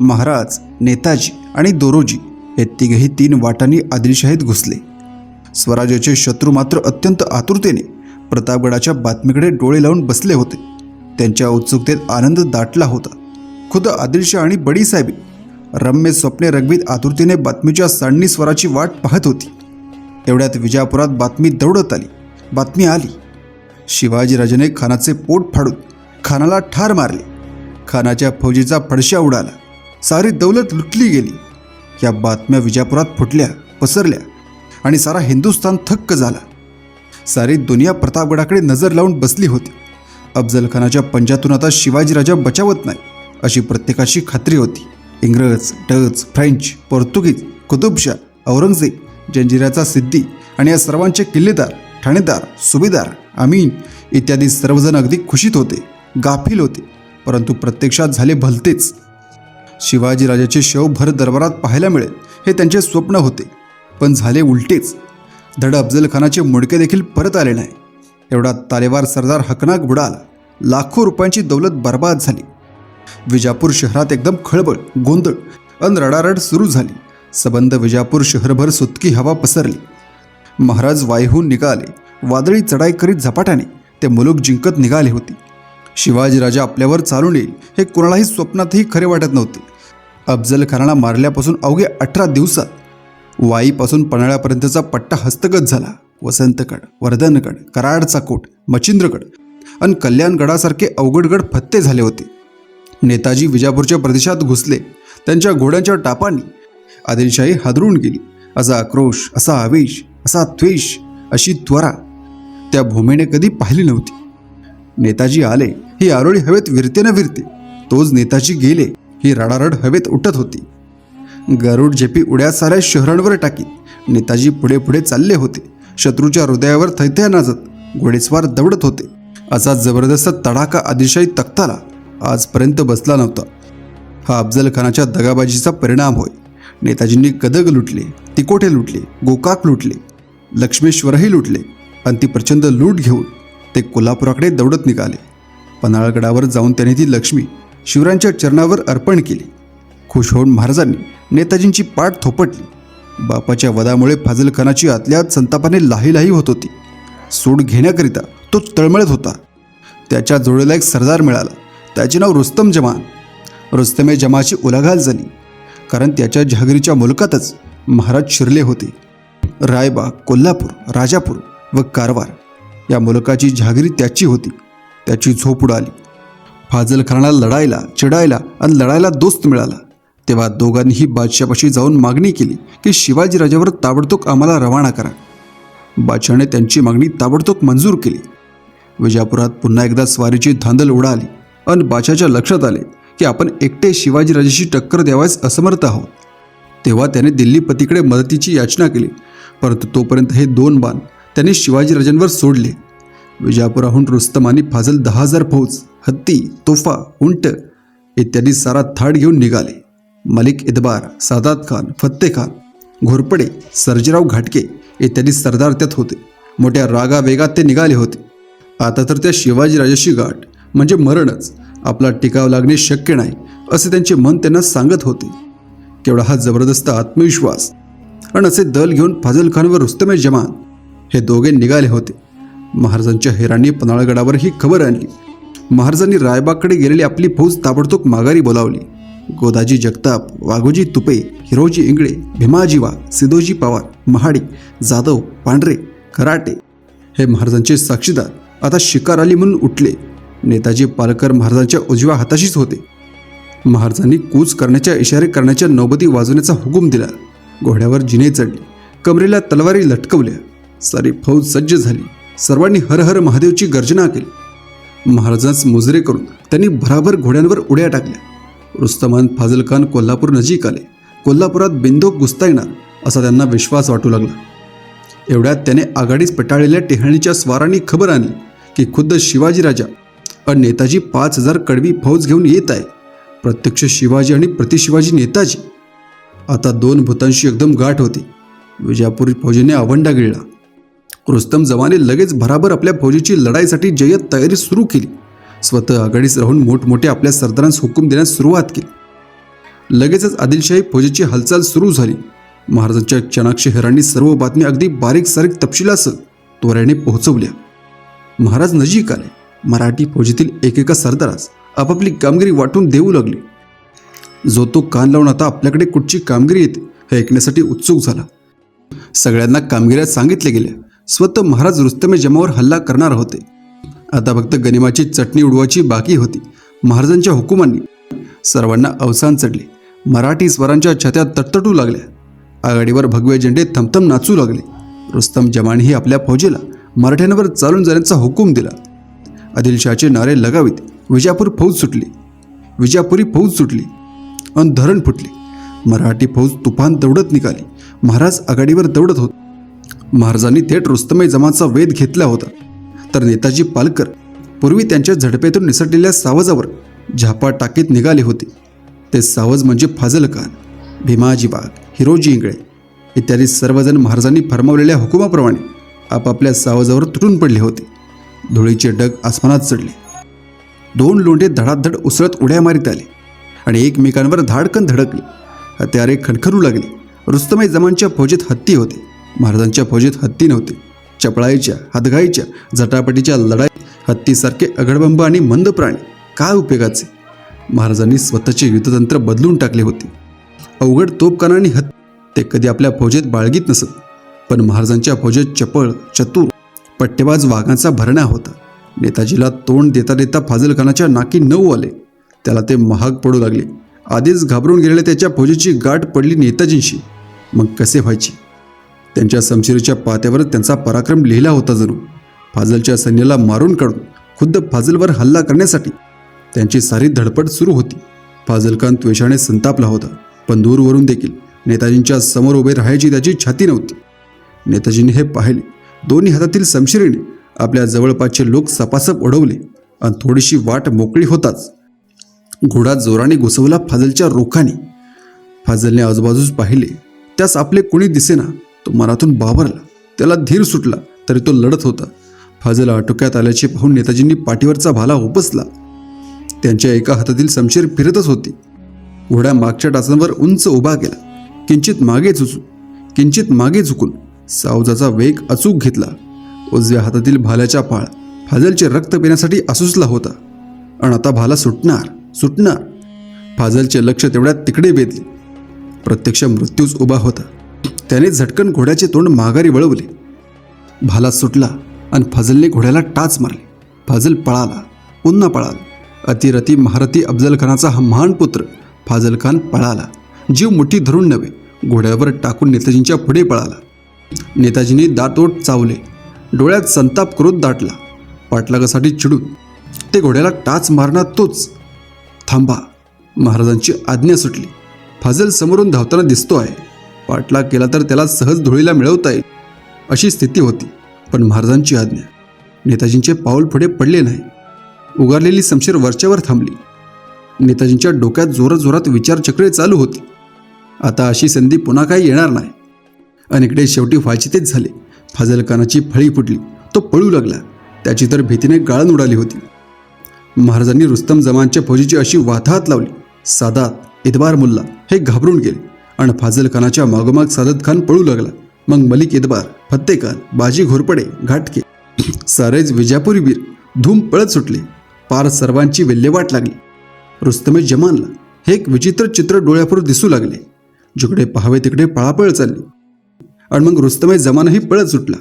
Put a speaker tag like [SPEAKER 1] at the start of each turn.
[SPEAKER 1] महाराज नेताजी आणि दोरोजी हे तिघेही तीन वाटांनी आदिलशाहीत घुसले. स्वराज्याचे शत्रू मात्र अत्यंत आतुरतेने प्रतापगडाच्या बातमीकडे डोळे लावून बसले होते. त्यांच्या उत्सुकतेत आनंद दाटला होता. खुद आदिलशाह आणि बडीसाहेबी रम्य स्वप्ने रगवीत आतुरतेने बातमीच्या सांडणी स्वराची वाट पाहत होती. तेवढ्यात विजापुरात बातमी दौडत आली. बातमी आली. शिवाजीराजाने खानाचे पोट फाडून खानाला ठार मारले. खानाच्या फौजीचा फडशा उडाला. सारी दौलत लुटली गेली. या बातम्या विजापुरात फुटल्या पसरल्या आणि सारा हिंदुस्थान थक्क झाला. सारी दुनिया प्रतापगडाकडे नजर लावून बसली होती. अफजलखानाच्या पंजातून आता शिवाजीराजा बचावत नाही अशी प्रत्येकाची खात्री होती. इंग्रज Dutch French Portuguese Qutubshah Aurangzeb जंजिराचा Siddi आणि या सर्वांचे किल्लेदार ठाणेदार सुभेदार अमीन इत्यादी सर्वजण अगदी खुशीत होते गाफील होते. परंतु प्रत्यक्षात झाले भलतेच. शिवाजीराजाचे शव भर दरबारात पाहायला मिळेल हे त्यांचे स्वप्न होते. पण झाले उलटेच. धड अफजलखानाचे मुडके देखील परत आले नाही. एवढा तालेवार सरदार हकनाक बुडाला. लाखो रुपयांची दौलत बर्बाद झाली. विजापूर शहरात एकदम खळबळ गोंधळ अन रडारड सुरू झाली. सबंध विजापूर शहरभर सुतकी हवा पसरली. महाराज वाईहून निघाले. वादळी चढाई करीत झपाट्याने ते मुलूक जिंकत निघाले होते. शिवाजीराजा आपल्यावर चालून येईल हे कोणालाही स्वप्नातही खरे वाटत नव्हते. अफजल खानाला मारल्यापासून अवघे अठरा दिवसात वाईपासून पन्हाळ्यापर्यंतचा पट्टा हस्तगत झाला. वसंतगड वर्धनगड कराडचा कोट मच्छिंद्रगड आणि कल्याणगडासारखे अवघडगड फत्ते झाले होते. नेताजी विजापूरच्या प्रदेशात घुसले. त्यांच्या घोड्यांच्या टापांनी आदिलशाही हादरून गेली. असा आक्रोश असा आवेश असा त्वेष अशी त्वरा त्या भूमीने कधी पाहिली नव्हती. नेताजी आले ही आरोळी हवेत विरते न विरते. तोच नेताजी गेले ही रडारड हवेत उठत होती. गरुड झेपी उड्या साऱ्या शहरांवर टाकीत नेताजी पुढे पुढे चालले होते. शत्रूच्या हृदयावर थैथ्या नाचत घोडेस्वार दौडत होते. असा जबरदस्त तडाखा अतिशय तख्ताला आजपर्यंत बसला नव्हता. हा अफजल खानाच्या दगाबाजीचा परिणाम होय. नेताजींनी गदग लुटले तिकोटे लुटले गोकाक लुटले लक्ष्मेश्वरही लुटले आणि ती प्रचंड लूट घेऊन ते कोल्हापुराकडे दौडत निघाले. पन्हाळगडावर जाऊन त्याने ती लक्ष्मी शिवरायांच्या चरणावर अर्पण केली. खुश होऊन महाराजांनी नेताजींची पाठ थोपटली. बापाच्या वदामुळे फाजलखानाची आतल्या संतापाने लाहीलाही होत होती. सूड घेण्याकरिता तो तळमळत होता. त्याच्या जोडीला एक सरदार मिळाला. त्याचे नाव रुस्तम जमान. रुस्तमे जमाची उलाघाल झाली कारण त्याच्या जहागिरीच्या मुलकातच महाराज शिरले होते. रायबाग कोल्हापूर राजापूर व कारवार या मुलकाची जहागिरी त्याची होती. त्याची झोप उडाली. फाजल खानाला लढायला चिडायला आणि लढायला दोस्त मिळाला. तेव्हा दोघांनीही बादशापाशी जाऊन मागणी केली की शिवाजीराजावर ताबडतोब आम्हाला रवाना करा. बादशाने त्यांची मागणी ताबडतोब मंजूर केली. विजापुरात पुन्हा एकदा स्वारीची धांदल उडाली आणि बादशाच्या लक्षात आले की आपण एकटे शिवाजीराजाशी टक्कर द्यावायस असमर्थ आहोत. तेव्हा त्याने दिल्लीपतीकडे मदतीची याचना केली परंतु तोपर्यंत हे दोन बाण त्यांनी शिवाजीराजांवर सोडले. विजापुराहून रुस्तम आणि फाजल दहा हजार फौज हत्ती तोफा उंट इत्यादी सारा थाट घेऊन निघाले. मलिक इदबार सादात खान फत्ते खान घोरपडे सर्जीराव घाटके इत्यादी सरदार त्यात होते. मोठ्या रागा वेगात ते निघाले होते. आता तर त्या शिवाजीराजाशी गाठ म्हणजे मरणच. आपला टिकाव लागणे शक्य नाही असे त्यांचे मन त्यांना सांगत होते. केवढा हा जबरदस्त आत्मविश्वास. आणि असे दल घेऊन फाजल खान व रुस्तमे जमान हे दोघे निघाले होते. महाराजांच्या हेरांनी पन्हाळगडावर ही खबर आणली महाराजांनी रायबागकडे गेलेली आपली फौज ताबडतोब माघारी बोलावली. गोदाजी जगताप वाघोजी तुपे हिरोजी इंगळे भीमाजी वाघ सिदोजी पवार महाडी जाधव पांढरे कराटे हे महाराजांचे साक्षीदार आता शिकार आली म्हणून उठले. नेताजी पालकर महाराजांच्या उजव्या हाताशीच होते. महाराजांनी कूच करण्याच्या इशारे करण्याच्या नौबती वाजवण्याचा हुकूम दिला. घोड्यावर जिने चढली. कमरेला तलवारी लटकवल्या. सारी फौज सज्ज झाली. सर्वांनी हर हर महादेवची गर्जना केली. महाराजांस मुजरे करून त्यांनी भराभर घोड्यांवर उड्या टाकल्या. रुस्तमान फाजल खान कोल्हापूर नजीक आले. कोल्हापुरात बिंदोक घुसता येणार असा त्यांना विश्वास वाटू लागला. एवढ्यात त्याने आघाडीस पटाळलेल्या टेहाणीच्या स्वारांनी खबर आणली की खुद्द शिवाजी राजा आणि नेताजी पाच हजार कडवी फौज घेऊन येत आहे. प्रत्यक्ष शिवाजी आणि प्रतिशिवाजी नेताजी. आता दोन भूतांशी एकदम गाठ होती. विजापुरी फौजीने आवंडा गिळला रुस्तम जवाने लगेच भराभर आपल्या फौजीची लढाईसाठी जय्यत तयारी सुरू केली. स्वतः आघाडीस राहून मोठमोठे आपल्या सरदारांस हुकूम देण्यास सुरुवात केली. लगेचच आदिलशाही फौजेची हालचाल सुरू झाली. महाराजांच्या चाणाक्ष हेरांनी सर्व बातम्या अगदी बारीक सारीक तपशिलासह त्वऱ्याने पोहोचवल्या. महाराज नजीक आले. मराठी फौजेतील एकेका सरदारास आपापली कामगिरी वाटून देऊ लागली. जो तो कान लावून आता आपल्याकडे कुठची कामगिरी येते हे ऐकण्यासाठी उत्सुक झाला. सगळ्यांना कामगिऱ्या सांगितले गेल्या. स्वतः महाराज रुस्तमे जमावर हल्ला करणार होते. आता फक्त गनिमाची चटणी उडवायची बाकी होती. महाराजांच्या हुकुमांनी सर्वांना अवसान चढले. मराठी स्वरांच्या छत्या तटतटू लागल्या. आघाडीवर भगवे झेंडे थमथम नाचू लागले. रुस्तम जमानही आपल्या फौजेला मराठ्यांवर चालून जाण्याचा हुकूम दिला. आदिलशहाचे नारे लगावीत विजापूर फौज सुटली. विजापुरी फौज सुटली अन धरण फुटले. मराठी फौज तुफान दौडत निघाली. महाराज आघाडीवर दौडत होत. महाराजांनी थेट रुस्तमे जमाचा वेध घेतला होता. तर नेताजी पालकर पूर्वी त्यांच्या झडपेतून निसटलेल्या सावजावर झापा टाकीत निघाले होते. ते सावज म्हणजे फाजल खान भीमाजी बाग हिरोजी इंगळे इत्यादी सर्वजण महाराजांनी फरमावलेल्या हुकुमाप्रमाणे आपापल्या सावजावर तुटून पडले होते. धुळीचे डग आसमानात चढले. दोन लोंढे धडाधड उसळत उड्या मारीत आले आणि एकमेकांवर धाडकन धडकले. हत्यारे खणखरू लागले. रुस्तमे जमानच्या फौजेत हत्ती होते. महाराजांच्या फौजेत हत्ती नव्हते. चपळाईच्या हातघाईच्या जटापटीच्या लढाईत हत्तीसारखे अगडबंब आणि मंद प्राणी काय उपयोगाचे? महाराजांनी स्वतःचे युद्धतंत्र बदलून टाकले होते. अवघड तोपकाना आणि हत्ती ते कधी आपल्या फौजेत बाळगीत नसत पण महाराजांच्या फौजेत चपळ चतुर पट्टेबाज वाघांचा भरणा होता. नेताजीला तोंड देता देता फाजलखानाच्या नाकी नऊ आले. त्याला ते महाग पडू लागले. आधीच घाबरून गेलेल्या त्याच्या फौजेची गाठ पडली नेताजींशी. मग कसे व्हायचे? त्यांच्या समशिरीच्या पात्यावर त्यांचा पराक्रम लिहिला होता जणू. फाजलच्या सैन्याला मारून काढून खुद्द फाजलवर हल्ला करण्यासाठी त्यांची सारी धडपड सुरू होती. फाजलखान त्वेषाने संतापला होता. पण दूरवरून देखील नेताजींच्या समोर उभे राहायची त्याची छाती नव्हती. नेताजींनी हे पाहिले. दोन्ही हातातील समशिरीने आपल्या जवळपासचे लोक सपासप उडवले आणि थोडीशी वाट मोकळी होताच. घोडा जोराने घुसवला फाजलच्या रोखाने. फाजलने आजूबाजूस पाहिले. त्यास आपले कुणी दिसेना. तो मनातून बावरला. त्याला धीर सुटला तरी तो लढत होता. फाजल आटोक्यात आल्याचे पाहून नेताजींनी पाठीवरचा भाला उपसला. त्यांच्या एका हातातील समशीर फिरतच होती. घोड्या मागच्या टाचांवर उंच उभा केला. किंचित मागे झुचू किंचित मागे झुकून सावजाचा वेग अचूक घेतला. उजव्या हातातील भाल्याचा पाळ फाजलचे रक्त पिण्यासाठी आसुसला होता. आणि आता भाला सुटणार सुटणार. फाजलचे लक्ष तेवढ्यात तिकडे वेधले प्रत्यक्ष मृत्यूच उभा होता. त्याने झटकन घोड्याचे तोंड माघारी वळवले. भाला सुटला आणि फजलने घोड्याला टाच मारली. फाजल पळाला पुन्हा पळाला. अतिरती महारथी अफजल खानाचा हा महान पुत्र फाजल खान पळाला. जीव मुठी धरून नव्हे घोड्यावर टाकून नेताजींच्या पुढे पळाला. नेताजींनी दातोट चावले. डोळ्यात संताप क्रोध दाटला. पाटलागासाठी चिडून ते घोड्याला टाच मारणार तोच. थांबा. महाराजांची आज्ञा सुटली. फाजल समोरून धावताना दिसतो आहे. पाठलाग केला तर त्याला सहज धुळीला मिळवता येईल अशी स्थिती होती. पण महाराजांची आज्ञा नेताजींचे पाऊल पुढे पडले नाही. उगारलेली समशीर वरच्यावर थांबली. नेताजींच्या डोक्यात जोरात जोरात विचारचक्रे चालू होती. आता अशी संधी पुन्हा काही येणार नाही. आणि इकडे शेवटी व्हायची तेच झाले. फाजलखानाची फळी फुटली. तो पळू लागला. त्याची तर भीतीने गाळण उडाली होती. महाराजांनी रुस्तम जमानच्या फौजीची अशी वाताहात लावली. सादात इतबार मुल्ला हे घाबरून गेले. आणि फाजल खानाच्या मागोमाग सादत खान पळू लागला. मग मलिक इतबार फत्तेखान बाजी घोरपडे घाटके सारेच विजापुरी वीर धूम पळत सुटले. पार सर्वांची विल्हेवाट लागली. रुस्तमे जमानला हे एक विचित्र चित्र डोळ्यापुढे दिसू लागले. जिकडे पाहावे तिकडे पळापळ चालली. आणि मग रुस्तमे जमानही पळत सुटला.